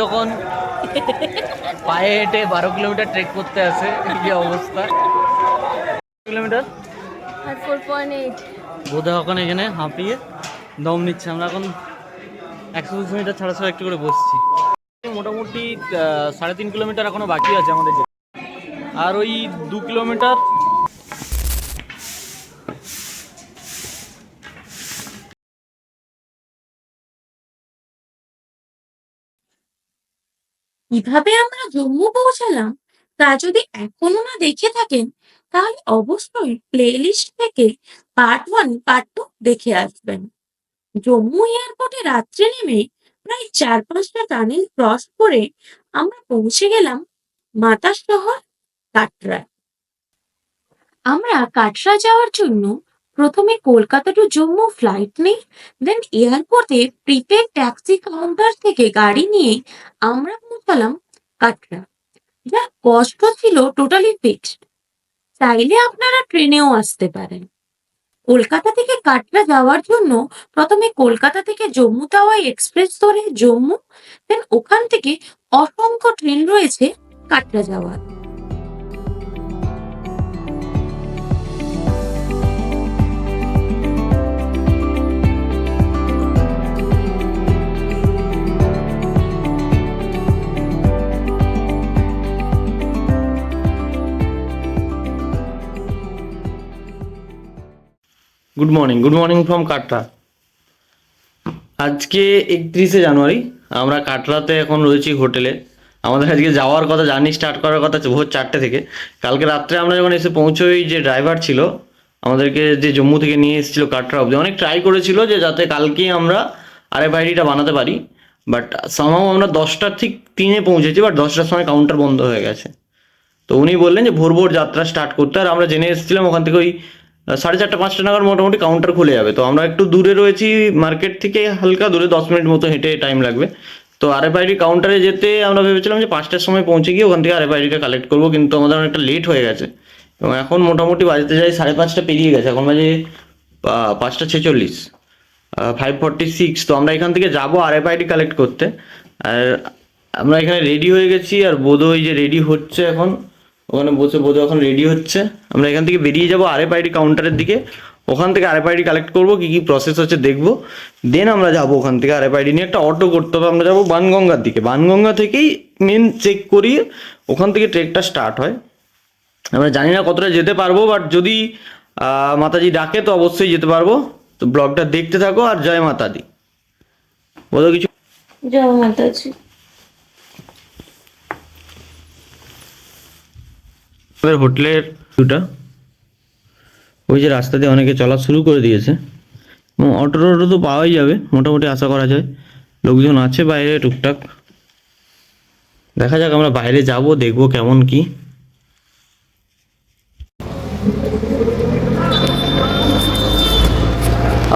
যখন পায়ে হেঁটে বারো কিলোমিটার ট্রেক করতে আসে যে অবস্থা? কিলোমিটার? বোধ এখন এখানে হাঁপিয়ে দম নিচ্ছে। আমরা এখন একশো দুশো মিটার ছাড়া ছাড়া একটু করে বসছি। মোটামুটি সাড়ে তিন কিলোমিটার এখনও বাকি আছে আমাদের আর ওই দু কিলোমিটার কীভাবে আমরা জম্মু পৌঁছালাম, তা যদি এখনও না দেখে থাকেন, তাহলে অবশ্যই প্লেলিস্ট থেকে পার্ট ওয়ান পার্ট টু দেখে আসবেন। জম্মু এয়ারপোর্টে রাত্রে নেমে প্রায় চার পাঁচটা টানেল ক্রস করে আমরা পৌঁছে গেলাম মাতা শহর কাটরায় আমরা কাটরা যাওয়ার জন্য প্রথমে কলকাতা টু জম্মু ফ্লাইট নেই দেন এয়ারপোর্টে প্রিপেড ট্যাক্সি কাউন্টার থেকে গাড়ি নিয়ে আমরা পৌঁছালাম কাটরা। যা কষ্ট ছিল টোটালি ফিক্সড চাইলে আপনারা ট্রেনেও আসতে পারেন। কলকাতা থেকে কাটরা যাওয়ার জন্য প্রথমে কলকাতা থেকে জম্মু তাওয়াই এক্সপ্রেস ধরে জম্মু দেন ওখান থেকে অসংখ্য ট্রেন রয়েছে কাটরা যাওয়ার। Good morning good morning from Katra আজকে একত্রিশে জানুয়ারি, আমরা কাটরাতে এখন রয়েছি হোটেলে। আমাদের আজকে যাওয়ার কথা, জার্নি স্টার্ট করার কথা ভোর চারটে থেকে। কালকে রাত্রে আমরা যখন এসে পৌঁছোই, যে ড্রাইভার ছিল, আমাদেরকে যে জম্মু থেকে নিয়ে এসেছিল কাটরা অবধি, অনেক ট্রাই করেছিল যে যাতে কালকেই আমরা আরএফআইডিটা বানাতে পারি। বাট সামহাও আমরা দশটার ঠিক তিনে পৌঁছেছি বাট দশটার সময় কাউন্টার বন্ধ হয়ে গেছে। তো উনি বললেন যে ভোর ভোর যাত্রা স্টার্ট করতে। আর আমরা জেনে এসেছিলাম ওখান থেকে ওই সাড়ে চারটে, পাঁচটা নাগাদ মোটামুটি কাউন্টার খুলে যাবে। তো আমরা একটু দূরে রয়েছি মার্কেট থেকে হালকা দূরে দশ মিনিট মতো হেঁটে টাইম লাগবে। তো আরএফআইডি কাউন্টারে যেতে আমরা ভেবেছিলাম যে পাঁচটার সময় পৌঁছে গিয়ে ওখান থেকে আর আরএফআইডিটা কালেক্ট করব, কিন্তু আমাদের অনেকটা লেট হয়ে গেছে। এবং এখন মোটামুটি বাজতে যাই সাড়ে পাঁচটা পেরিয়ে গেছে, এখন বাজে পাঁচটা ছেচল্লিশ ফাইভ ফর্টি সিক্স তো আমরা এখান থেকে যাব আরএফআইডি কালেক্ট করতে। আর আমরা এখানে রেডি হয়ে গেছি, আর বোধহয় যে রেডি হচ্ছে এখন ওখানে বসে বোধ এখন রেডি হচ্ছে। আমরা এখান থেকে বেরিয়ে যাব আরএফআইডি কাউন্টারের দিকে। ওখান থেকে আরএফআইডি কালেক্ট করব, কী কী প্রসেস হচ্ছে দেখব। দেন আমরা যাব ওখান থেকে আরএফআইডি নিয়ে একটা অটো করতে হবে। আমরা যাব বানগঙ্গার দিকে। বানগঙ্গা থেকেই মেন চেক করিয়ে ওখান থেকে ট্রেকটা স্টার্ট হয়। আমরা জানি না কতটা যেতে পারব বাট যদি মাতাজি ডাকে তো অবশ্যই যেতে পারব। তো ব্লগটা দেখতে থাকো আর জয় মাতাদি। বলো কিছু? জয় মাতাজি। আমাদের হোটেলের ভিউটা ওই যে রাস্তা দিয়ে অনেকে চলা শুরু করে দিয়েছে। এবং অটো টোটো তো পাওয়াই যাবে, মোটামুটি আশা করা যায়। লোকজন আছে বাইরে টুকটাক। দেখা যাক আমরা বাইরে যাব, দেখব কেমন কি।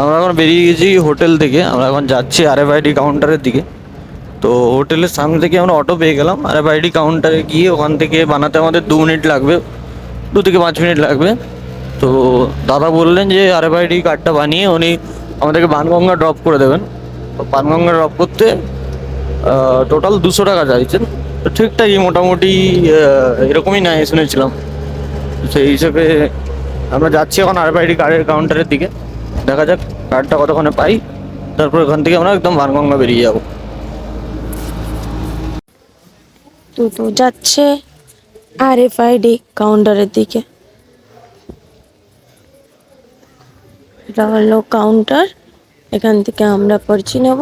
আমরা এখন বেরিয়ে গেছি হোটেল থেকে। আমরা এখন যাচ্ছি আরএফআইডি কাউন্টারের দিকে। তো হোটেলের সামনে থেকে আমরা অটো পেয়ে গেলাম। আরএফআইডি কাউন্টারে গিয়ে ওখান থেকে বানাতে আমাদের দু মিনিট লাগবে। দু থেকে পাঁচ মিনিট লাগবে। তো দাদা বললেন যে আরএফআইডি কার্ডটা বানিয়ে উনি আমাদেরকে বানগঙ্গা ড্রপ করে দেবেন। তো বানগঙ্গা ড্রপ করতে টোটাল দুশো টাকা চাইছেন। তো ঠিকঠাকই মোটামুটি এরকমই নাই শুনেছিলাম। সেই হিসেবে আমরা যাচ্ছি এখন আরএফআইডি কার্ডের কাউন্টারের দিকে। দেখা যাক কার্ডটা কতক্ষণে পাই। তারপর ওখান থেকে আমরা একদম বানগঙ্গা বেরিয়ে যাব। দুটো যাচ্ছে আর এফ আইডি কাউন্টারের দিকে। এটা হলো কাউন্টার এখান থেকে আমরা পরিচয় নেব।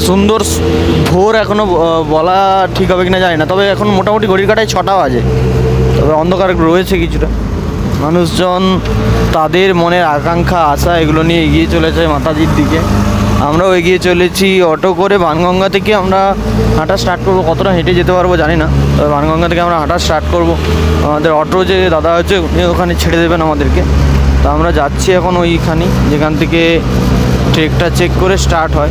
একটা সুন্দর ভোর এখনও ব- বলা ঠিক হবে কিনা জানি না। তবে এখন মোটামুটি ঘড়ির কাটায় ছটা বাজে। তবে অন্ধকার রয়েছে কিছুটা। মানুষজন তাদের মনের আকাঙ্ক্ষা, আশা এগুলো নিয়ে এগিয়ে চলেছে মাতাজির দিকে। আমরাও এগিয়ে চলেছি অটো করে বানগঙ্গা থেকে আমরা হাঁটা স্টার্ট করব। কতটা হেঁটে যেতে পারব জানি না। তবে বানগঙ্গা থেকে আমরা হাঁটা স্টার্ট করব। আমাদের অটো যে দাদা আছে উনি ওখানে ছেড়ে দেবেন আমাদেরকে। তো আমরা যাচ্ছি এখন ওইখানে যেখান থেকে ট্রেকটা চেক করে স্টার্ট হয়।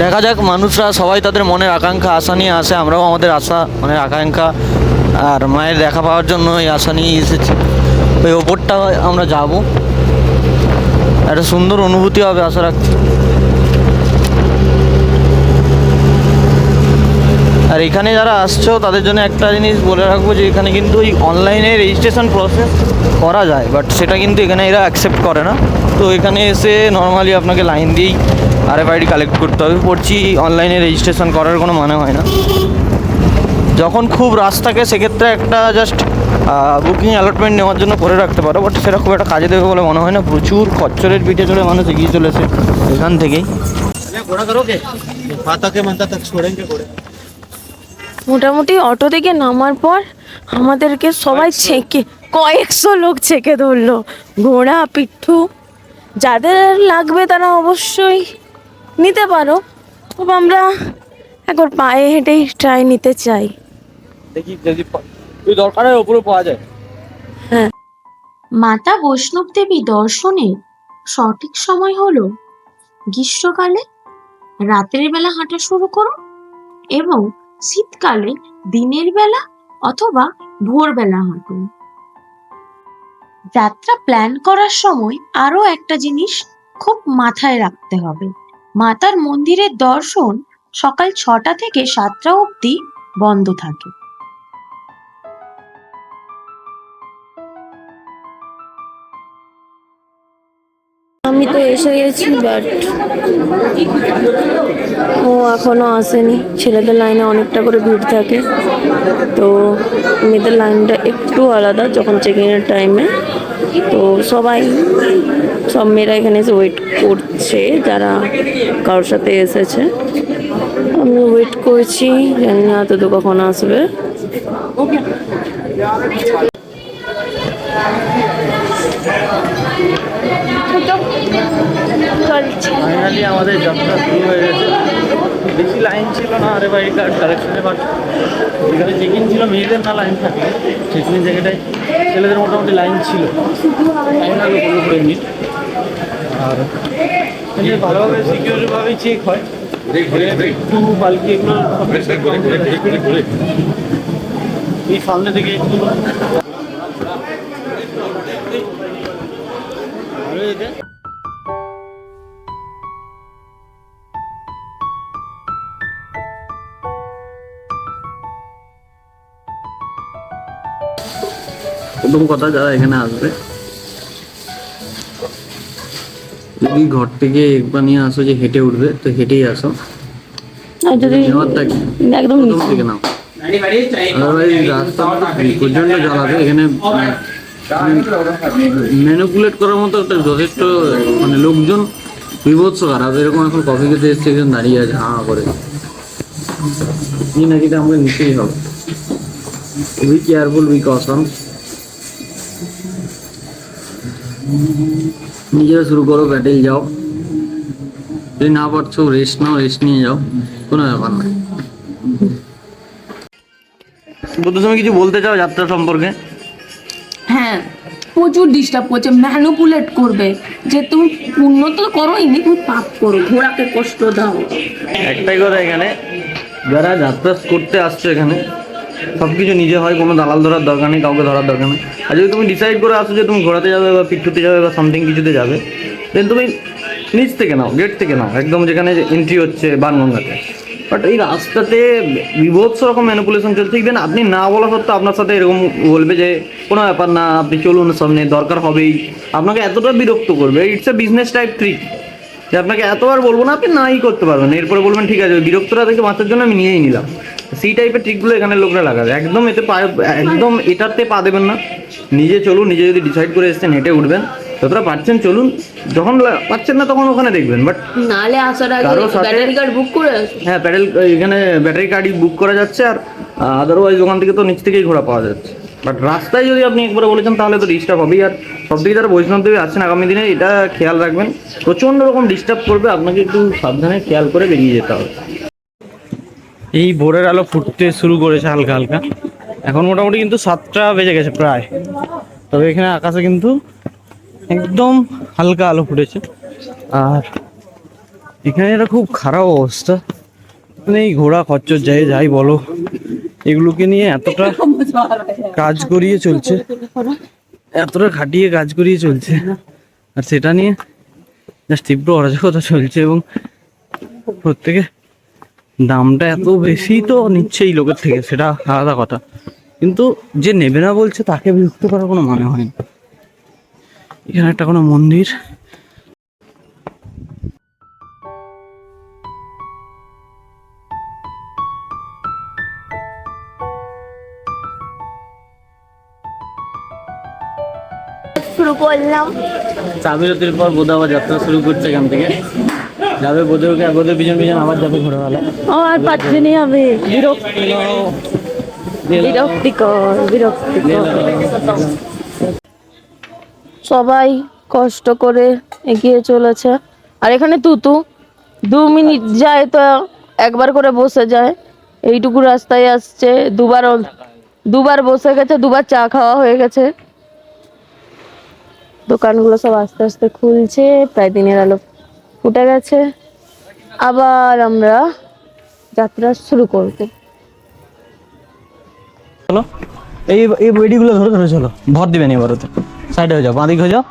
দেখা যাক, মানুষরা সবাই তাদের মনের আকাঙ্ক্ষা, আশা নিয়ে আসে, আমরাও আমাদের আশা, মনের আকাঙ্ক্ষা আর মায়ের দেখা পাওয়ার জন্য এই আশা নিয়ে এসেছি। ওই ওপরটা আমরা যাব। একটা সুন্দর অনুভূতি হবে, আশা রাখছি। আর এখানে যারা আসছো, তাদের জন্য একটা জিনিস বলে রাখব যে, এখানে কিন্তু ওই অনলাইনে রেজিস্ট্রেশন প্রসেস করা যায় বাট সেটা কিন্তু এখানে এরা অ্যাকসেপ্ট করে না। তো এখানে এসে নর্মালি আপনাকে লাইন দিয়েই আরএফআইডি কালেক্ট করতে হবে। পড়ছি অনলাইনে রেজিস্ট্রেশন করার কোনো মানে হয় না। যখন খুব রাস থাকে সেক্ষেত্রে একটা জাস্ট বুকিং অ্যালটমেন্ট নেওয়ার জন্য করে রাখতে পারো। বাট সেটা খুব একটা কাজে দেবে বলে মনে হয় না। প্রচুর খচ্চরের পিঠে চড়ে মানুষ এগিয়ে চলেছে এখান থেকেই। মোটামুটি অটো থেকে নামার পর আমাদেরকে সবাই ছেঁকে কয়েকশো লোক ছেঁকে ধরলো। ঘোড়া পিঠু যাদের লাগবে তারা অবশ্যই নিতে পারো। তবে আমরা একবার পায়ে হেঁটেই ট্রাই নিতে চাই। দেখি যদি তুই দরকারের ওপরে পাওয়া যায়। মাতা বৈষ্ণব দেবী দর্শনের সঠিক সময় হলো গ্রীষ্মকালে রাতের বেলা হাঁটা শুরু করো এবং শীতকালে দিনের বেলা অথবা ভোরবেলা হাঁটুন যাত্রা প্ল্যান করার সময় আরও একটা জিনিস খুব মাথায় রাখতে হবে। মাতার মন্দিরের দর্শন সকাল ছটা থেকে সাতটা অবধি বন্ধ থাকে। আমি তো এসে গেছি বাট ও এখনও আসেনি। ছেলেদের লাইনে অনেকটা করে ভিড় থাকে। তো মেয়েদের লাইনটা একটু আলাদা, যখন চেকিংয়ের টাইমে তো সবাই, সব মেয়েরা এখানে এসে ওয়েট করছে, যারা কারোর সাথে এসেছে। আমি ওয়েট করছি, জানি না তো কখন আসবে। ফাইনালি আমাদের যাত্রা শুরু হয়ে গেছে। বেশি লাইন ছিল না আরে বাড়ি কার্ড কালেকশনে বাট যেখানে চেকিং ছিল, মেয়েদের না লাইন থাকে চেকিং জায়গাটায় ছেলেদের মোটামুটি লাইন ছিল। লাইন আগে পনেরো কুড়ি মিনিট আর ভালোভাবে চেক হয়। একটু বালকি এগুলো সব এই সামনে থেকে একটু প্রথম কথা যারা এখানে আসবে যদি ঘর থেকে একবার নিয়ে আসো যে হেঁটে উঠবে তো হেঁটেই আসো। একদম থেকে নাও। এখানে ম্যানুপুলেট করার মতো একটা যথেষ্ট মানে লোকজন বিভৎস খারাপ। এরকম এখন কফি খেতে এসছে একজন দাঁড়িয়ে আছে হা করে। কি নাকি এটা আমাকে নিতেই হবে। উই কেয়ারফুল উই কসম নিজেরা শুরু করো ব্যাটেল যাও। যদি না পারছ রেস্ট নাও রেস্ট নিয়ে যাও। কোনো ব্যাপার না। বুদ্ধ তুমি কিছু বলতে চাও যাত্রা সম্পর্কে? হ্যাঁ প্রচুর ডিস্টার্ব করছে। ম্যানুপুলেট করবে। যে তুমি পুণ্য তো করোই নি তুমি পাপ করো। ঘোড়াকে কষ্ট দাও। একটাই কথা এখানে যারা যাত্রা করতে আসছো এখানে সব কিছু নিজে হয়, কোনো দালাল ধরার দরকার নেই, কাউকে ধরার দরকার নেই। আর যদি তুমি ডিসাইড করে আসো যে তুমি ঘোরাতে যাবে বা পিঠুতে যাবে বা সামথিং কিছুতে যাবে দেন তুমি নিচ থেকে নাও গেট থেকে নাও, একদম যেখানে এন্ট্রি হচ্ছে বানগঙ্গাতে। বাট এই রাস্তাতে বিভৎস রকম ম্যানিপুলেশন চলছে ইভেন আপনি না বলা সত্ত্বেও আপনার সাথে এরকম বলবে যে, কোনো ব্যাপার না, আপনি চলুন সামনে দরকার হবেই। আপনাকে এতটা বিরক্ত করবে it's a business type trick যে আপনাকে এতবার বলব না, আপনি নাই করতে পারবেন। এরপরে বলবেন, ঠিক আছে বিরক্তটা থেকে বাঁচার জন্য আমি নিয়েই নিলাম। সেই টাইপের ট্রিকগুলো এখানে লোকরা লাগাবে। একদম এতে পা একদম এটাতে পা দেবেন না। নিজে চলুন নিজে যদি ডিসাইড করে এসছেন হেঁটে উঠবেন। যতটা পারছেন চলুন। যখন পারছেন না তখন ওখানে দেখবেন। বাট নালে আসার আগে ব্যাটারি কার্ড বুক করে। হ্যাঁ প্যাডেল এখানে ব্যাটারি গাড়ি বুক করা যাচ্ছে আর আদারওয়াইজ ওখান থেকে তো নিচ থেকেই ঘোরা পাওয়া যাচ্ছে। বাট রাস্তায় যদি আপনি একবার বলেছেন তাহলে তো ডিস্টার্ব হবেই। আর সব দিকে যারা বৈষ্ণব দেবী আসছেন আগামী দিনে এটা খেয়াল রাখবেন। প্রচণ্ড রকম ডিস্টার্ব করবে। আপনাকে একটু সাবধানে খেয়াল করে বেরিয়ে যেতে হবে। এই ভোরের আলো ফুটতে শুরু করেছে হালকা হালকা। এখন মোটামুটি কিন্তু সাতটা বেজে গেছে প্রায়। তবে এখানে আকাশে কিন্তু একদম হালকা আলো ফুটেছে। আর এখানে এটা খুব খারাপ অবস্থা। মানে এই ঘোড়া খরচর যাই যাই বলো, এগুলোকে নিয়ে এতটা কাজ করিয়ে চলছে। এতটা খাটিয়ে কাজ করিয়ে চলছে। আর সেটা নিয়ে জাস্ট তীব্র অরাজকতা চলছে এবং প্রত্যেকে দামটা এত বেশি তো নিচ্ছেই লোকের থেকে সেটা আলাদা কথা। কিন্তু যে নেবে না বলছে তাকে বিরক্ত করার কোনো মানে হয় না। এখানে একটা কোনো মন্দির। শুরু করলাম। চাবিরতির পর বোধ যাত্রা শুরু করছে এখান থেকে। যাবে বোধকে বোধের পিছন পিছন আবার যাবে ঘোরাবেলা ও, আর আমি। বিরক্ত বিরক্তিকর বিরক্তিকর। সবাই কষ্ট করে এগিয়ে চলেছে। আর এখানে তুতু, দু মিনিট যায় তো একবার করে বসে যায়। এইটুকু রাস্তায় আসছে, দুবার দুবার বসে গেছে, দুবার চা খাওয়া হয়ে গেছে। দোকানগুলো সব আস্তে আস্তে খুলছে, প্রায় দিনের আলো ফুটে গেছে। আবার আমরা যাত্রা শুরু করব। চলো। এই এই বেডিগুলো ধরে ধরে, চলো। ভর দিবেন এবার ওতে সাইডে হয়ে যাও বাঁদিক হয়ে যাও।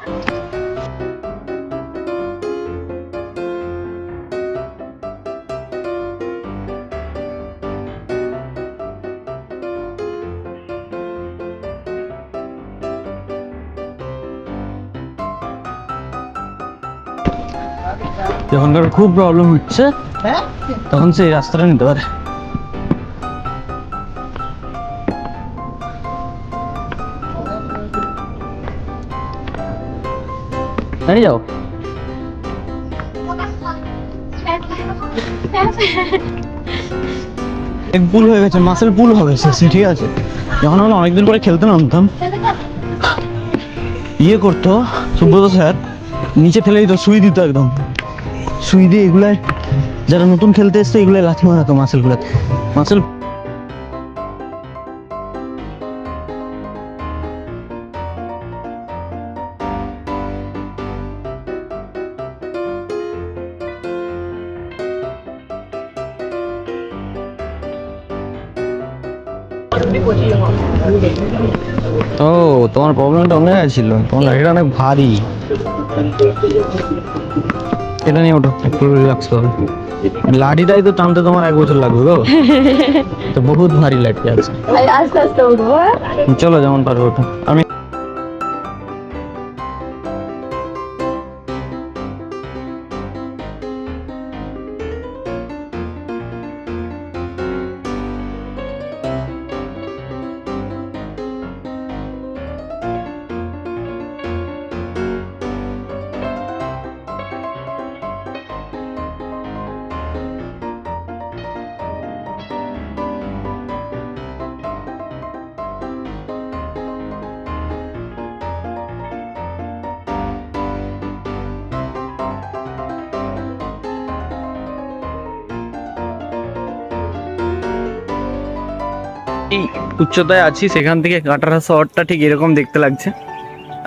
যখন কারোর খুব প্রবলেম হচ্ছে তখন সেই রাস্তাটা নিতে পারে। দাঁড়িয়ে যাও। এক পুল হয়ে গেছে মাসেল পুল হবে সে ঠিক আছে। যখন আমরা অনেকদিন পরে খেলতে নামতাম ইয়ে করতো সুব্রত স্যার নিচে ফেলে দিত সুই দিত একদম। সুই দিয়ে এগুলায় যারা নতুন খেলতে এসছে এগুলো লাথি মারাতো মাসেলগুলোতে মাসেল ও, তোমার প্রবলেমটা অনেক ছিল তোমার লাঠিটা অনেক ভারী। এটা নিয়ে ওঠো একটু রিল্যাক্স হবে। লাঠিটাই তো টানতে তোমার এক বছর লাগবে গো। তো বহুত ভারী লাঠি আছে। আস্তে আস্তে উঠবো হ্যাঁ? চলো যেমন পারব ওটা আমি এই উচ্চতায় আছি, সেখান থেকে কাটারা শহরটা ঠিক এরকম দেখতে লাগছে।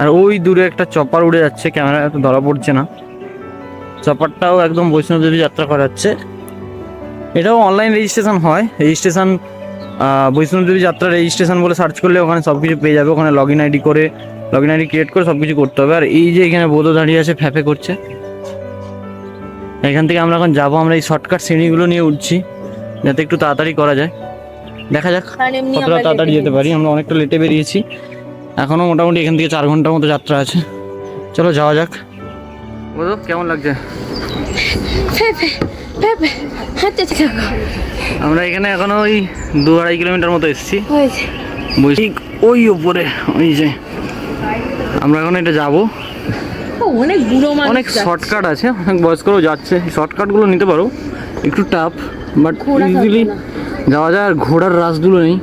আর ওই দূরে একটা চপার উড়ে যাচ্ছে, ক্যামেরা এত ধরা পড়ছে না। চপারটাও একদম বৈষ্ণবদেবী যাত্রা করাচ্ছে। এটাও অনলাইন রেজিস্ট্রেশন হয়। রেজিস্ট্রেশন বৈষ্ণবদেবী যাত্রা রেজিস্ট্রেশন বলে সার্চ করলে ওখানে সব কিছু পেয়ে যাবে। ওখানে লগ ইন আইডি করে লগ ইন আইডি ক্রিয়েট করে সব কিছু করতে হবে। আর এই যে এখানে বোধ দাঁড়িয়ে আছে ফ্যাফে করছে। এখান থেকে আমরা এখন যাব। আমরা এই শর্টকাট সিঁড়িগুলো নিয়ে উঠছি, যাতে একটু তাড়াতাড়ি করা যায়। দেখা যাক। কতটা তাড়াতাড়ি যেতে পারি। আমরা অনেকটা লেটে বেরিয়েছি। এখনও মোটামুটি এখান থেকে চার ঘণ্টার মতো যাত্রা আছে। চলো যাওয়া যাক। বলো কেমন লাগছে? আমরা এখানে এখনও ওই দু আড়াই কিলোমিটার মতো এসেছি। ঠিক ওই ওপরে ওই যে। আমরা এখন এটা যাব। অনেক বুড়ো অনেক শর্টকাট আছে অনেক বয়স্করাও যাচ্ছে। শর্টকাটগুলো নিতে পারো একটু টাফ বাট ইজিলি যাওয়া যায় আর ঘোড়ার রাসগুলো নেই।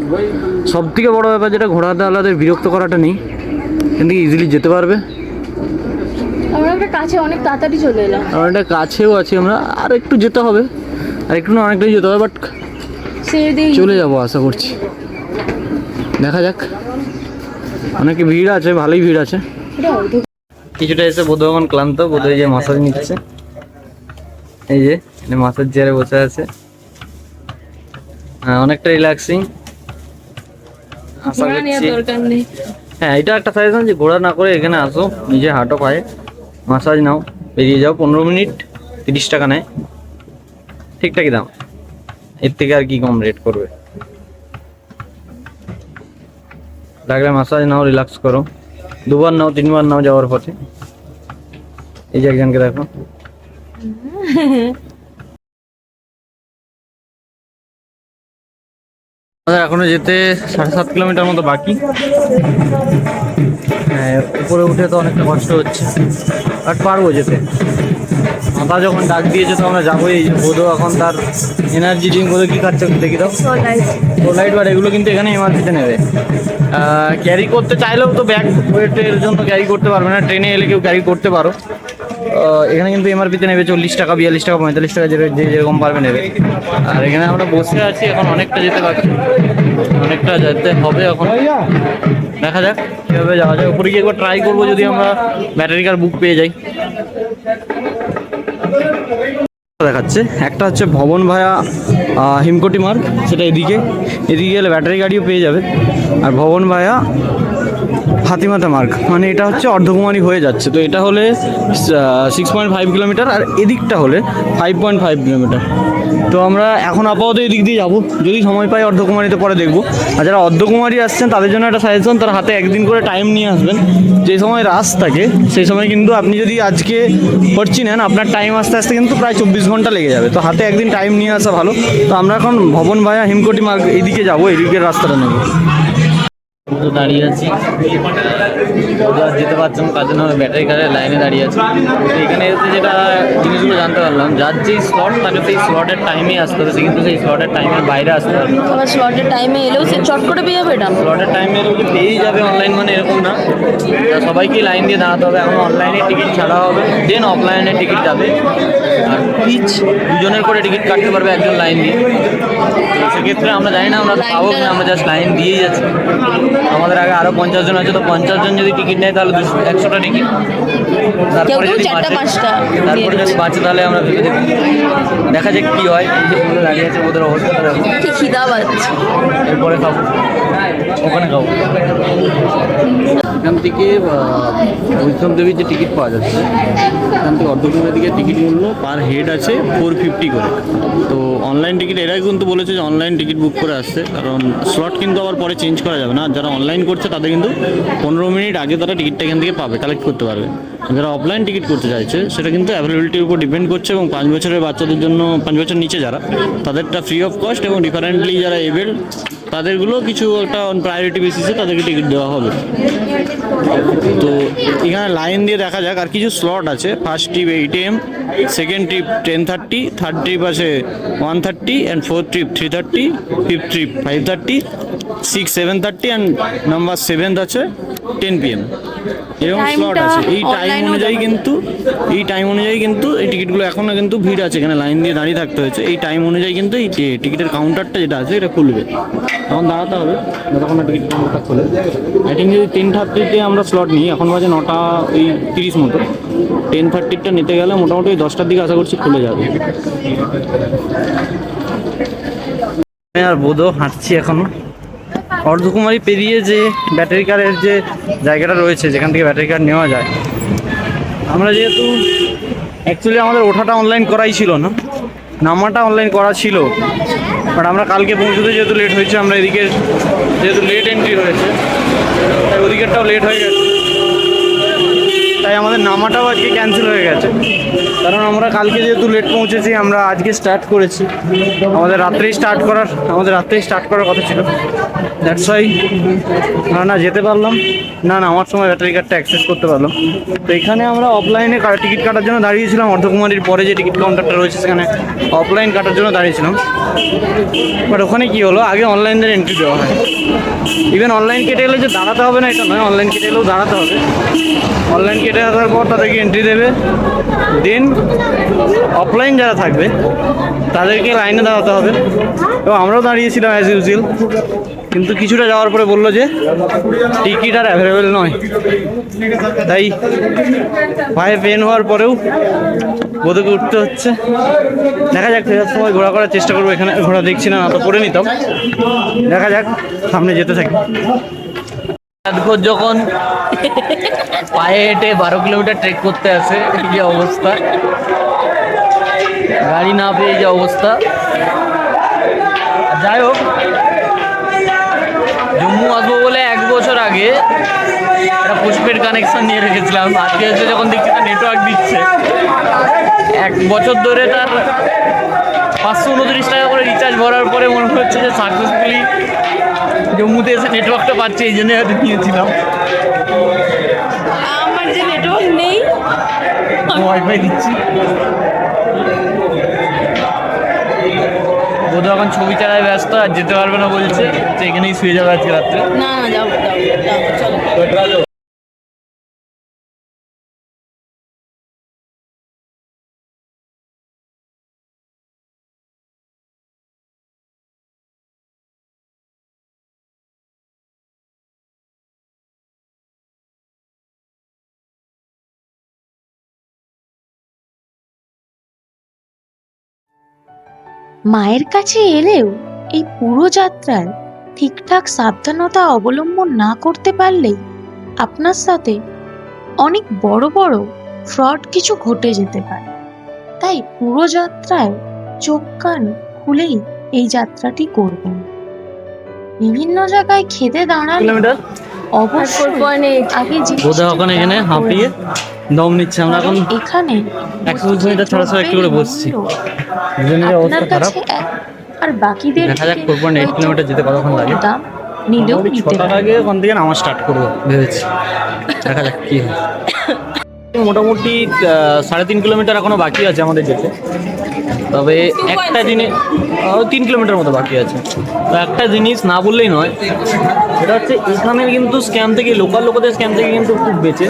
সব থেকে বড় ব্যাপার যেটা ঘোড়া দালাদের বিরক্ত করাটা নেই। থেকে ইজিলি যেতে পারবে। আমরা কাছে অনেক তাড়াতাড়ি চলে এলাম। আর কাছেও আছি আমরা আর একটু যেতে হবে। আর একটু না অনেকটাই যেতে হবে বাট চলে যাব আশা করছি। দেখা যাক। অনেকে ভিড় আছে ভালোই ভিড় আছে। কিছুটা এসে বোধ এখন ক্লান্ত বোধ যে মাসাজ নিচ্ছে। এই যে মাসাজ চেয়ারে বসে আছে। হ্যাঁ অনেকটা রিল্যাক্সিং আশা করছি হ্যাঁ এটা একটা সাজেশন যে ঘোরা না করে এখানে আসো নিজে হাঁটো পায়ে মাসাজ নাও বেরিয়ে যাও পনেরো মিনিট তিরিশ টাকা নেয়। ঠিকঠাকই দাম। এর থেকে আর কি কম রেট করবে। লাগলে মাসাজ নাও রিল্যাক্স করো। দুবার নাও তিনবার নাও যাওয়ার পথে। এই যে একজনকে দেখো। আমাদের এখনও যেতে সাড়ে সাত কিলোমিটার মতো বাকি। উপরে উঠে তো অনেকটা কষ্ট হচ্ছে। বাট পারব যেতে। মাথা যখন ডাক দিয়েছে তো আমরা যাবোই। বোধও এখন তার এনার্জি ড্রিঙ্ক বোধ কি খাচ্ছে দেখি দাও। লাইট বার এগুলো কিন্তু এখানে এমআরপিতে নেবে। ক্যারি করতে চাইলেও তো ব্যাগ ওয়েটের জন্য ক্যারি করতে পারবে না। ট্রেনে এলে কেউ ক্যারি করতে পারো। এখানে কিন্তু এমআরপিতে নেবে চল্লিশ টাকা বিয়াল্লিশ টাকা পঁয়তাল্লিশ টাকা যে যে যেরকম পারবে নেবে। আর এখানে আমরা বসে আছি এখন অনেকটা যেতে পারছি অনেকটা যেতে হবে এখন। দেখা যাক, কীভাবে যাওয়া যায়। উপরে গিয়ে একবার ট্রাই করব যদি আমরা ব্যাটারি কার বুক পেয়ে যাই। দেখাচ্ছে, একটা হচ্ছে ভবন ভায়া হিমকোটি মার্গ, সেটা এদিকে। এদিকে গেলে ব্যাটারি গাড়িও পেয়ে যাবে। আর ভবন ভায়া হাতিমাতা মার্গ। মানে এটা হচ্ছে অর্ধকুমারী হয়ে যাচ্ছে। তো এটা হলে সিক্স পয়েন্ট ফাইভ কিলোমিটার আর এদিকটা হলে ফাইভ পয়েন্ট ফাইভ কিলোমিটার। তো আমরা এখন আপাতত এদিক দিয়ে যাব। যদি সময় পাই অর্ধকুমারীতে পরে দেখব। আর যারা অর্ধকুমারী আসছেন, তাদের জন্য একটা সাজেশন তার হাতে একদিন করে টাইম নিয়ে আসবেন। যে সময় রাস থাকে, সেই সময় কিন্তু আপনি যদি আজকে পড়ছি নেন, আপনার টাইম আস্তে আস্তে কিন্তু প্রায় চব্বিশ ঘণ্টা লেগে যাবে। তো হাতে একদিন টাইম নিয়ে আসা ভালো। তো আমরা এখন ভবন ভায়া হিমকোটি মার্গ এইদিকে যাব, এদিকের রাস্তাটা নেব। তো দাঁড়িয়ে আছি। ওরা যেতে পারছেন তার জন্য ব্যাটারি কারের লাইনে দাঁড়িয়ে আছি। তো এখানে এসে যেটা জিনিসগুলো জানতে পারলাম যার যে স্লট তাকে সেই স্লটের টাইমে আসতে হবে সে কিন্তু সেই স্লটের টাইমের বাইরে আসতে হবে। আবার স্লটের টাইমে এলেও সে চট করে পেয়ে যাবে এটা? স্লটের টাইমে এরকম পেয়েই যাবে অনলাইন মানে এরকম না। তা সবাইকে লাইন দিয়ে দাঁড়াতে হবে এখন অনলাইনে টিকিট ছাড়া হবে। দেন অফলাইনে টিকিট যাবে। আর পিচ দুজনের করে টিকিট কাটতে পারবে একজন লাইন দিয়ে। সেক্ষেত্রে আমরা জানি না আমরা পাবো আমরা জাস্ট লাইন দিয়েই যাচ্ছি আমাদের আগে আরও পঞ্চাশ জন আছে, তো পঞ্চাশ জন যদি টিকিট নেয় তাহলে দুশো, একশোটা টিকিট। তারপরে কেউ চারটা, পাঁচটা তারপরে যদি বাঁচে তাহলে আমরা ভেবে দেখি। দেখা যাক কি হয় এই যে ওরা দাঁড়িয়ে আছে ওদের অবস্থাটা কি খিদা পাচ্ছে। এরপরে খাব। ওখানে খাব। এখান থেকে বৈষ্ণব দেবীর যে টিকিট পাওয়া যাচ্ছে এখান থেকে অর্ধকুমের দিকে টিকিট মূল্য পার হেড আছে ফোর ফিফটি করে। তো অনলাইন টিকিট এরাই কিন্তু বলেছে যে অনলাইন টিকিট বুক করে আসছে কারণ স্লট কিন্তু আবার পরে চেঞ্জ করা যাবে না। যারা অনলাইন করছে তাদের কিন্তু পনেরো মিনিট আগে তারা টিকিটটা এখান থেকে পাবে কালেক্ট করতে পারবে। যারা অফলাইন টিকিট করতে চাইছে, সেটা কিন্তু অ্যাভেলেবিলিটির উপর ডিপেন্ড করছে এবং পাঁচ বছরের বাচ্চাদের জন্য, পাঁচ বছর নিচে যারা, তাদেরটা ফ্রি অফ কস্ট এবং ডিফারেন্টলি যারা এবেল তাদেরগুলো কিছু একটা অন প্রায়োরিটি বেসিসে তাদেরকে টিকিট দেওয়া হবে। তো এখানে লাইন দিয়ে দেখা যাক, আর কিছু স্লট আছে। First trip eight AM second trip ten thirty third trip আছে one thirty and fourth trip three thirty fifth trip five thirty six seven thirty and number seventh আছে টেন পি এম এরকম slot আছে। এই time অনুযায়ী কিন্তু এই time অনুযায়ী কিন্তু এই টিকিটগুলো এখনও কিন্তু ভিড় আছে। এখানে লাইন দিয়ে দাঁড়িয়ে থাকতে হয়েছে। এই টাইম অনুযায়ী কিন্তু এই টিকিটের কাউন্টারটা যেটা আছে এটা খুলবে। তখন দাঁড়াতে হবে। যতক্ষণ না টিকিট কাউন্টারটা খোলে। আই থিঙ্ক যদি টেন থার্টিতে আমরা স্লট নিই এখন বাজে নটা এই তিরিশ মতো। টেন থার্টিটা নিতে গেলে মোটামুটি দশটার দিকে আশা করছি খুলে যাবে। আর বোধও হাঁটছি এখনও। অর্ধকুমারী পেরিয়ে যে ব্যাটারি কারের যে জায়গাটা রয়েছে, যেখান থেকে ব্যাটারি কার নেওয়া যায়, আমরা যেহেতু অ্যাকচুয়ালি আমাদের ওঠাটা অনলাইন করাই ছিল না, নামাটা অনলাইন করা ছিল বাট আমরা কালকে পৌঁছতে যেহেতু লেট হয়েছে, আমরা এদিকে যেহেতু লেট এন্ট্রি হয়েছে, তাই ওদিকেরটাও লেট হয়ে গেছে। তাই আমাদের নামাটাও আজকে ক্যান্সেল হয়ে গেছে। কারণ আমরা কালকে যেহেতু লেট পৌঁছেছি, আমরা আজকে স্টার্ট করেছি। আমাদের রাত্রেই স্টার্ট করার, আমাদের রাত্রেই স্টার্ট করার কথা ছিল। দ্যাটস ওয়াই না না, যেতে পারলাম। না না, আমার সময় ব্যাটারি কার্ডটা অ্যাক্সেস করতে পারলাম। তো এখানে আমরা অফলাইনে টিকিট কাটার জন্য দাঁড়িয়েছিলাম। অর্ধকুমারীর পরে যে টিকিট কাউন্টারটা রয়েছে, সেখানে অফলাইন কাটার জন্য দাঁড়িয়েছিলাম। বাট ওখানে কি হলো? আগে অনলাইনের এন্ট্রি দেওয়া হয়। ইভেন অনলাইন কেটে গেলে যে দাঁড়াতে হবে না, এটা নয়। অনলাইন কেটে গেলেও দাঁড়াতে হবে। অনলাইন কেটে হেঁটে আসার পর তাদেরকে এন্ট্রি দেবে। দেন অফলাইন যারা থাকবে, তাদেরকে লাইনে দাঁড়াতে হবে। এবং আমরাও দাঁড়িয়েছিলাম অ্যাজ ইউজুয়াল কিন্তু কিছুটা যাওয়ার পরে বলল যে টিকিট আর অ্যাভেলেবেল নয়। তাই পায়ে পেন হওয়ার পরেও বোধকে উঠতে হচ্ছে। দেখা যাক, ফেরার সময় ঘোরা করার চেষ্টা করব এখানে, ঘোরা দেখছি না তো করে নিতাম। দেখা যাক, সামনে যেতে থাকি। যখন পায়ে হেঁটে বারো কিলোমিটার ট্রেক করতে আসে যে অবস্থা। গাড়ি না পেয়ে যে অবস্থা। যাই হোক, জম্মু আসব বলে এক বছর আগে একটা পোস্টপেড কানেকশন নিয়ে রেখেছিলাম। আজকে হচ্ছে যখন দেখছি তার নেটওয়ার্ক দিচ্ছে, এক বছর ধরে তার পাঁচশো উনত্রিশ টাকা করে রিচার্জ ভরার পরে মনে হচ্ছে যে সাকসেসফুলি জম্মুতে এসে নেটওয়ার্কটা পাচ্ছি এই জন্য হয়তো নিয়েছিলাম আমার যে নেটওয়ার্ক নেই ওয়াইফাই দিচ্ছি। বোধহয় এখন ছবি চালায় ব্যস্ত আর যেতে পারবে না বলছে তো এখানেই শুয়ে যাবে আজকে রাত্রে। না না যাব মায়ের কাছে এলেও এই পুরো যাত্রায় ঠিকঠাক সাবধানতা অবলম্বন না করতে পারলেই আপনার সাথে অনেক বড় বড় ফ্রড কিছু ঘটে যেতে পারে। তাই পুরো যাত্রায় চোখ কান খুলেই এই যাত্রাটি করবেন। বিভিন্ন জায়গায় খেতে দাঁড়ান কিলোমিটার? অবশ্যই আগে জিনিসটা বোধহয় ওখানে এখানে হাঁপিয়ে? করবেন। দম নিচ্ছে আমরা এখন। এখানে একশো মিটার ছাড়া ছাড়া একটু করে বসছি। দুজনের অবস্থা খারাপ। আর বাকিদের দেখা যাক ফোর পয়েন্ট এইট কিলোমিটার যেতে কতক্ষণ লাগে। দাম নিলেও নিতে ছটার আগে ওখান থেকে নামা স্টার্ট করব ভেবেছি। দেখা যাক কি হয়। মোটামুটি আহ, সাড়ে তিন কিলোমিটার এখনো বাকি আছে আমাদের যেতে তবে একটা জিনিস আহ, তিন কিলোমিটার মতো বাকি আছে তো একটা জিনিস না বললেই নয় সেটা হচ্ছে এখানে কিন্তু স্ক্যাম থেকে লোকাল লোকদের স্ক্যাম থেকে কিন্তু খুব বেঁচে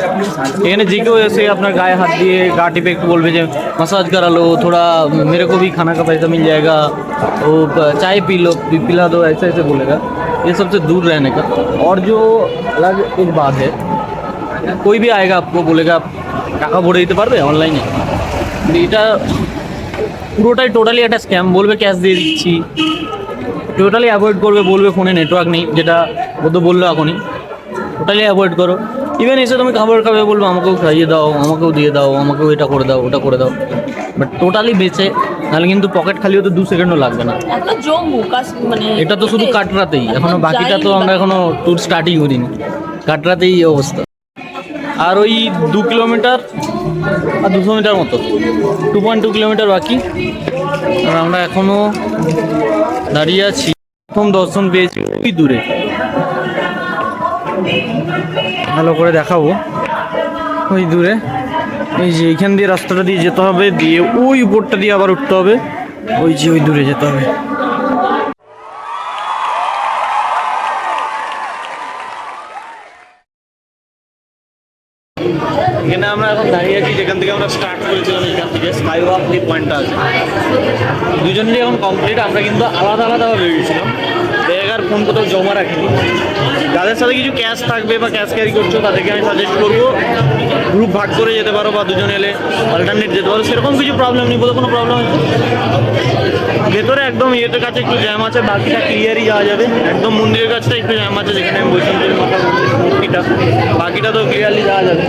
এখানে যে কেউ এসে আপনার গায়ে হাত দিয়ে গা টিপে একটু বলবে যে मसाज करा लो थोड़ा मेरे को भी खाना का पैसा मिल जाएगा वो प- चाय पी लो पी- पिला दो ऐसे ऐसे बोलेगा ये सबसे दूर रहने का और जो अलग एक बात है कोई भी आएगा आपको बोलेगा টাকা ভরে দিতে পারবে অনলাইনে এটা পুরোটাই টোটালি একটা স্ক্যাম বলবে ক্যাশ দিয়ে দিচ্ছি। টোটালি অ্যাভয়েড করবে বলবে ফোনে নেটওয়ার্ক নেই যেটা ও তো বলল এখনই। টোটালি অ্যাভয়েড করো। ইভেন এসে তুমি খাবার খাবে বলব আমাকেও খাইয়ে দাও আমাকেও দিয়ে দাও আমাকেও এটা করে দাও ওটা করে দাও। বাট টোটালি বেঁচে নাহলে কিন্তু পকেট খালি হতে দু সেকেন্ডও লাগবে না। মানে এটা তো শুধু কাটরাতেই এখনও বাকিটা তো আমরা এখনও ট্যুর স্টার্টই করিনি। কাটরাতেই এই অবস্থা। আর ওই দু কিলোমিটার আর দুশো মিটার মতো। টু পয়েন্ট টু কিলোমিটার বাকি। আর আমরা এখনও দাঁড়িয়ে আছি। প্রথম দর্শন পেয়েছি ওই দূরে। ভালো করে দেখাবো। ওই দূরে। এই যে এইখান দিয়ে রাস্তাটা দিয়ে যেতে হবে, দিয়ে ওই উপরটা দিয়ে আবার উঠতে হবে। ওই যে ওই দূরে যেতে হবে। আমরা এখন দাঁড়িয়ে আছি, যেখান থেকে আমরা স্টার্ট করেছিলাম এখান থেকে স্কাই ওয়াক যে পয়েন্টটা আছে। দুজনেরই এখন কমপ্লিট আমরা কিন্তু আলাদা আলাদাভাবে বেরিয়েছিলাম। ফোন কোথাও জমা রাখিনি। যাদের সাথে কিছু ক্যাশ থাকবে বা ক্যাশ ক্যারি করছ, তাদেরকে আমি সাজেস্ট করব গ্রুপ ভাগ করে যেতে পারো বা দুজন এলে অল্টারনেট যেতে পারো। সেরকম কিছু প্রবলেম নেই, বলে কোনো প্রবলেম ভেতরে একদম ইয়েতে কাছে একটু জ্যাম আছে, বাকিটা ক্লিয়ারই যাওয়া যাবে। একদম মন্দিরের কাছটা একটু জ্যাম আছে, যেখানে আমি মাতার মূর্তিটা। বাকিটা তো ক্লিয়ারলি যাওয়া যাবে।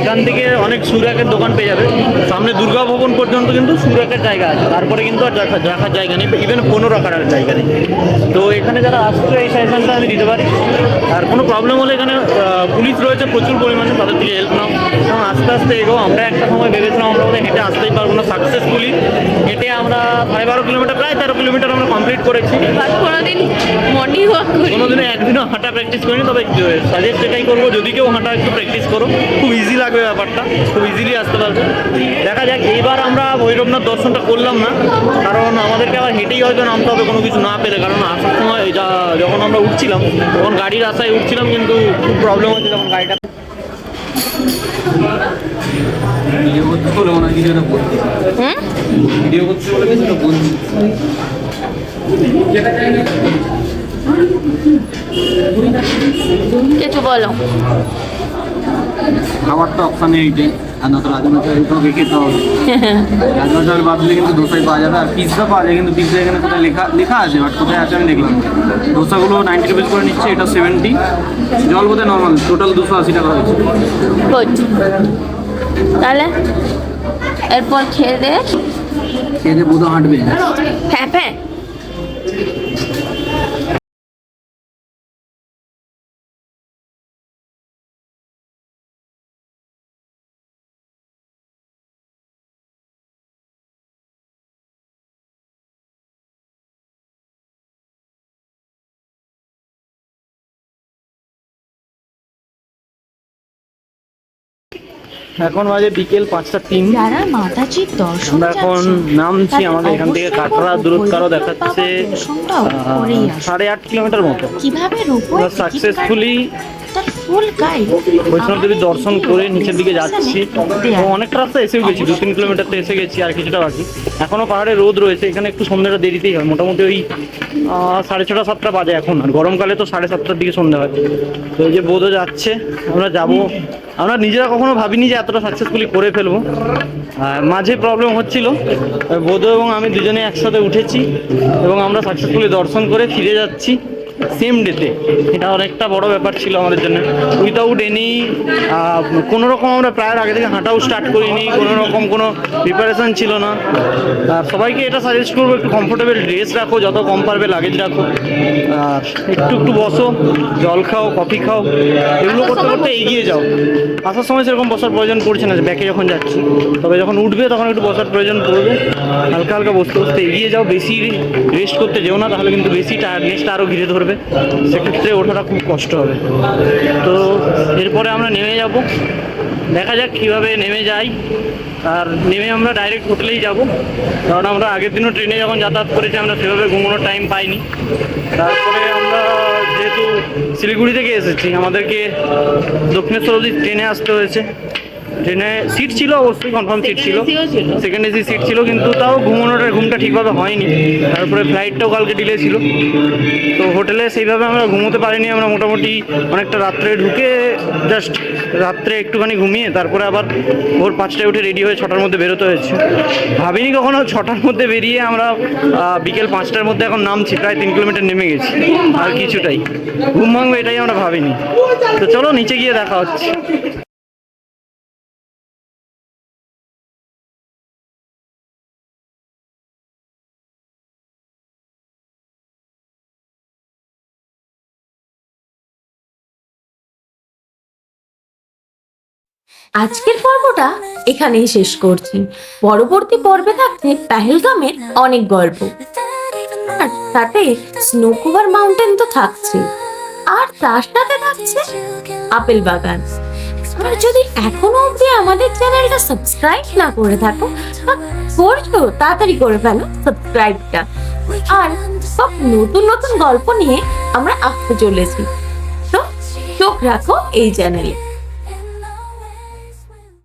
এখান থেকে অনেক সুরাকের দোকান পেয়ে যাবে। সামনে দুর্গা ভবন পর্যন্ত কিন্তু সুরাকের জায়গা আছে। তারপরে কিন্তু আর রাখার জায়গা নেই। ইভেন ফোনও রাখার জায়গা নেই। তো এখানে যারা আসছে এই সাজেশনটা আমি দিতে পারি। আর কোনো প্রবলেম হলে এখানে পুলিশ রয়েছে প্রচুর পরিমাণে তাদের থেকে হেল্প নাও। এবং আস্তে আস্তে এগো আমরা একটা সময় ভেবেছিলাম আমরা বোধহয় হেঁটে আসতেই পারব না সাকসেসফুলি হেঁটে আমরা সাড়ে বারো কিলোমিটার প্রায় তেরো কিলোমিটার আমরা কমপ্লিট করেছি। কোনোদিন মর্নিং ওয়াক করি কোনোদিনও একদিনও হাঁটা প্র্যাকটিস করিনি তবে সাজেস্ট এটাই করব যদি কেউ হাঁটা একটু প্র্যাকটিস করো খুব ইজি লাগবে ব্যাপারটা খুব ইজিলি আসতে পারবে। দেখা যাক এইবার আমরা ভৈরবনাথ দর্শনটা করলাম না কারণ আমাদেরকে আবার হেঁটেই হয়তো নামতে হবে কোনো কিছু না পেলে কারণ আসার সময় এটা যখন আমরা উঠছিলাম তখন গাড়ির আশায় উঠছিলাম কিন্তু খুব প্রবলেম হচ্ছে তখন গাড়িটা। কিছু বলে কিছু একটা বলছি কিছু বলো খাবার তো অপশান এইটাই। আর নয়তো রাজমা চাল তোমাকে খেতে হবে। রাজমা চাল বাদ দিলে কিন্তু দোসাই পাওয়া যাবে। আর পিৎজা পাওয়া যায় কিন্তু পিৎজা এখানে কোথায় লেখা লেখা আছে? বাট কোথায় আছে আমি দেখলাম না। দোসাগুলো নাইনটি রুপিস করে নিচ্ছে এটা সেভেন্টি জল বোধহয় নর্মাল টোটাল দুশো আশি টাকা হয়েছে। তাহলে এরপর খেয়ে দে। খেয়ে বোধহয় হাঁটবে। হ্যাঁ হ্যাঁ। এখন বাজে বিকেল পাঁচটা তিন। যারা মাতাজির দর্শন আমরা এখন নামছি আমাদের এখান থেকে কাটরা দূরত্ব আরও দেখাচ্ছে। সাড়ে আট কিলোমিটার মতো। কীভাবে সাকসেসফুলি ফুল গাইড বৈষ্ণব দেবীর দর্শন করে নিচের দিকে যাচ্ছি। অনেকটা রাস্তা এসেও গেছি দু তিন কিলোমিটার তো এসে গেছি আর কিছুটা বাকি। এখনও পাহাড়ে রোদ রয়েছে এখানে একটু সন্ধ্যেটা দেরিতেই হয়। মোটামুটি ওই সাড়ে ছটা সাতটা বাজে এখন। আর গরমকালে তো সাড়ে সাতটার দিকে সন্ধ্যা হয়। তো এই যে বোধও যাচ্ছে আমরা যাব। আমরা নিজেরা কখনো ভাবিনি যে এতটা সাকসেসফুলি করে ফেলব। আর মাঝে প্রবলেম হচ্ছিল। বোধ এবং আমি দুজনে একসাথে উঠেছি এবং আমরা সাকসেসফুলি দর্শন করে ফিরে যাচ্ছি। সেম ডেতে এটা অনেকটা বড় ব্যাপার ছিল আমাদের জন্য। উইদাউট এনি কোনো রকম আমরা প্রায় আগে থেকে হাঁটাও স্টার্ট করিনি কোনো রকম কোনো প্রিপারেশন ছিল না। আর সবাইকে এটা সাজেস্ট করব একটু কমফোর্টেবল ড্রেস রাখো যত কম পারবে লাগেজ রাখো। আর একটু একটু বসো জল খাও কফি খাও এগুলো করতে করতে এগিয়ে যাও। আসার সময় সেরকম বসার প্রয়োজন পড়ছে না ব্যাকে যখন যাচ্ছি। তবে যখন উঠবে তখন একটু বসার প্রয়োজন পড়বে। হালকা হালকা বসতে বসতে এগিয়ে যাও বেশি রেস্ট করতে যেও না তাহলে কিন্তু বেশি টায়ার্ডনেসটা আরও ঘিরে ধরবে। সেক্ষেত্রে ওঠাটা খুব কষ্ট হবে। তো এরপরে আমরা নেমে যাব। দেখা যাক কীভাবে নেমে যাই। আর নেমে আমরা ডাইরেক্ট হোটেলেই যাব। কারণ আমরা আগের দিনও ট্রেনে যখন যাতায়াত করেছি, আমরা সেভাবে ঘুমানোর টাইম পাইনি। তারপরে আমরা যেহেতু শিলিগুড়ি থেকে এসেছি, আমাদেরকে দক্ষিণেশ্বর অবধি ট্রেনে আসতে হয়েছে। ট্রেনে সিট ছিল অবশ্যই কনফার্ম সিট ছিল। সেকেন্ড এসি সিট ছিল। কিন্তু তাও ঘুমানোটা ঘুমটা ঠিকভাবে হয়নি। তারপরে ফ্লাইটটাও কালকে ডিলে ছিল। তো হোটেলে সেইভাবে আমরা ঘুমোতে পারিনি আমরা মোটামুটি অনেকটা রাত্রে ঢুকে জাস্ট রাত্রে একটুখানি ঘুমিয়ে তারপরে আবার ভোর পাঁচটায় উঠে রেডি হয়ে ছটার মধ্যে বেরোতে হয়েছে। ভাবিনি কখনো ছটার মধ্যে বেরিয়ে আমরা বিকেল পাঁচটার মধ্যে এখন নামছি প্রায় তিন কিলোমিটার নেমে গেছি। আর কিছুটাই। ঘুম ভাঙবে এটাই আমরা ভাবিনি। তো চলো নিচে গিয়ে দেখা হচ্ছে। আজকের পর্বটা এখানেই শেষ করছি। পরবর্তী পর্বে থাকছে পেহেলগামের অনেক গল্প। আর তাতে স্নোকোভার মাউন্টেন তো থাকছে। আর তার সাথে থাকছে আপেল বাগান। আর যদি এখনও অবধি আমাদের চ্যানেলটা সাবস্ক্রাইব না করে থাকো করছ, তাড়াতাড়ি করে ফেলো সাবস্ক্রাইবটা। আর সব নতুন নতুন গল্প নিয়ে আমরা আসতে চলেছি। তো চোখ রাখো এই চ্যানেলে।